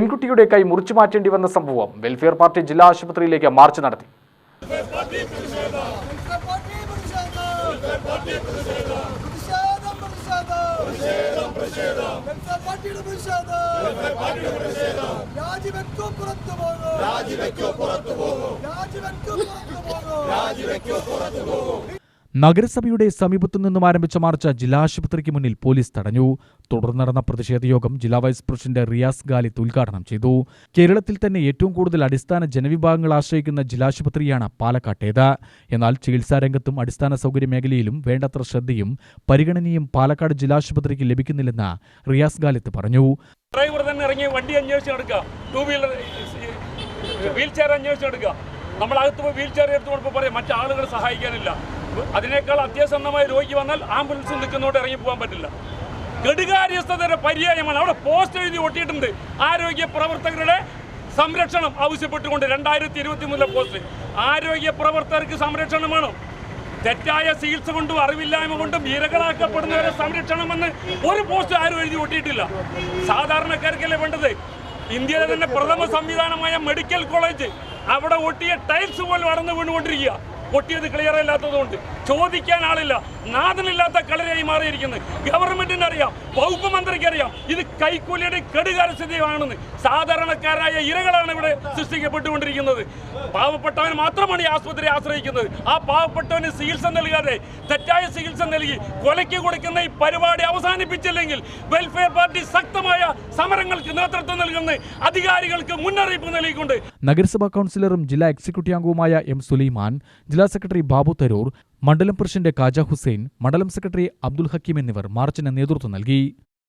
പെൺകുട്ടിയുടെ കൈ മുറിച്ചു മാറ്റേണ്ടി വന്ന സംഭവം വെൽഫെയർ പാർട്ടി ജില്ലാ ആശുപത്രിയിലേക്ക് മാർച്ച് നടത്തി. രാജിവെക്കോ പുറത്തു പോകും. പുറത്തു പുറത്തു പോകും. നഗരസഭയുടെ സമീപത്തു നിന്നും ആരംഭിച്ച മാർച്ച് ജില്ലാ ആശുപത്രിക്ക് മുന്നിൽ പോലീസ് തടഞ്ഞു. തുടർന്ന് നടന്ന പ്രതിഷേധ യോഗം ജില്ലാ വൈസ് പ്രസിഡന്റ് റിയാസ് ഗാലിത്ത് ഉദ്ഘാടനം ചെയ്തു. കേരളത്തിൽ തന്നെ ഏറ്റവും കൂടുതൽ അടിസ്ഥാന ജനവിഭാഗങ്ങൾ ആശ്രയിക്കുന്ന ജില്ലാശുപത്രിയാണ് പാലക്കാട്ടേത്. എന്നാൽ ചികിത്സാരംഗത്തും അടിസ്ഥാന സൗകര്യ മേഖലയിലും വേണ്ടത്ര ശ്രദ്ധയും പരിഗണനയും പാലക്കാട് ജില്ലാശുപത്രിക്ക് ലഭിക്കുന്നില്ലെന്ന് റിയാസ് ഗാലിത്ത് പറഞ്ഞു. ഡ്രൈവർ തന്നെ ഇറങ്ങി വണ്ടി അന്വേഷിച്ച് എടുക്കുക ടൂ വീലർ വീൽ ചെയർ അന്വേഷിച്ച് എടുക്കുക നമ്മൾ അകത്ത് പോയി വീൽ ചെയർ എടുത്ത് കൊടുപ്പ് പറയും മറ്റു ആളുകൾ സഹായിക്കാനില്ല. അതിനേക്കാൾ അത്യാസന്നമായി രോഗി വന്നാൽ ആംബുലൻസ് നിൽക്കുന്നതോടെ ഇറങ്ങി പോകാൻ പറ്റില്ല. കെടുകാര്യസ്ഥതയുടെ പര്യായമാണ്. അവിടെ പോസ്റ്റ് എഴുതി ഒട്ടിയിട്ടുണ്ട്. ആരോഗ്യ പ്രവർത്തകരുടെ സംരക്ഷണം ആവശ്യപ്പെട്ടുകൊണ്ട് രണ്ടായിരത്തി ഇരുപത്തി മൂന്നിലെ പോസ്റ്റ്. ആരോഗ്യ പ്രവർത്തകർക്ക് സംരക്ഷണം വേണം. തെറ്റായ ചികിത്സ കൊണ്ടും അറിവില്ലായ്മ കൊണ്ടും ഇരകളാക്കപ്പെടുന്നവരെ സംരക്ഷണമെന്ന് ഒരു പോസ്റ്റ് ആരും എഴുതി ഒട്ടിയിട്ടില്ല. സാധാരണക്കാർക്കല്ലേ വേണ്ടത്? ഇന്ത്യയിലെ തന്നെ പ്രഥമ സംവിധാനമായ മെഡിക്കൽ കോളേജ് അവിടെ ഒട്ടിയ ടൈൽസ് പോലും അടന്നു വീണുകൊണ്ടിരിക്കുക. ഒട്ടിയത് ക്ലിയർ അല്ലാത്തതുകൊണ്ട്. ചോദിക്കാൻ ആളില്ല. നാഥനില്ലാത്ത കളരായി മാറിയിരിക്കുന്നത് ഗവൺമെന്റിന് അറിയാം വകുപ്പ് മന്ത്രിക്ക് അറിയാം ഇത് കൈക്കൂലിയുടെ കെടുകാരസ്ഥതയാണെന്ന് സാധാരണക്കാരായ ഇരകളാണ് ഇവിടെ സൃഷ്ടിക്കപ്പെട്ടുകൊണ്ടിരിക്കുന്നത്. പാവപ്പെട്ടവൻ മാത്രമാണ് ഈ ആസ്പത്രി ആശ്രയിക്കുന്നത്. ആ പാവപ്പെട്ടവന് ചികിത്സ നൽകാതെ തെറ്റായ ചികിത്സ നൽകി കൊലയ്ക്ക് കൊടുക്കുന്ന ഈ പരിപാടി അവസാനിപ്പിച്ചില്ലെങ്കിൽ വെൽഫെയർ പാർട്ടി ശക്തമായ സമരങ്ങൾക്ക് നേതൃത്വം നൽകുന്ന അധികാരികൾക്ക് മുന്നറിയിപ്പ് നൽകിക്കൊണ്ട് നഗരസഭാ കൗൺസിലറും ജില്ലാ എക്സിക്യൂട്ടീവ് അംഗവുമായ എം സുലൈമാൻ ജില്ലാ സെക്രട്ടറി ബാബു തരൂർ മണ്ഡലം പ്രസിഡന്റ് കാജ ഹുസൈൻ മണ്ഡലം സെക്രട്ടറി അബ്ദുൽ ഹക്കീം എന്നിവർ മാർച്ചിന് നേതൃത്വം നൽകി.